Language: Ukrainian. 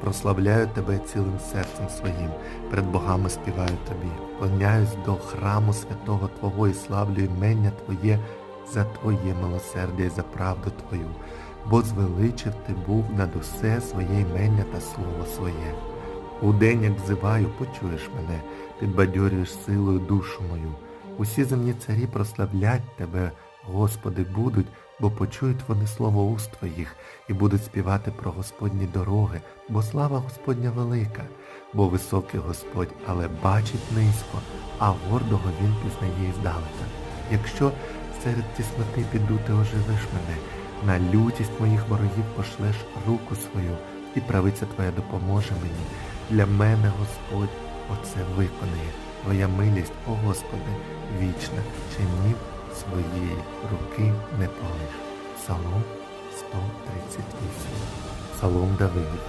Прославляю тебе цілим серцем своїм, перед богами співаю тобі, клоняюсь до храму святого Твого і славлю імення Твоє за Твоє милосердя і за правду Твою, бо звеличив ти був над усе своє імення та слово своє. У день, як взиваю, почуєш мене, підбадьорюєш силою душу мою. Усі земні царі прославлять тебе, Господи, будуть, бо почують вони слово уст Твоїх і будуть співати про Господні дороги, бо слава Господня велика, бо високий Господь, але бачить низько, а гордого Він пізнає іздалека. Якщо серед тісноти піду, ти оживиш мене, на лютість моїх ворогів пошлеш руку свою, і правиця Твоя допоможе мені. Для мене Господь оце виконає. Твоя милість, о Господи, вічна, чинів своєї руки не палиш. Псалом 138. Псалом Давидів.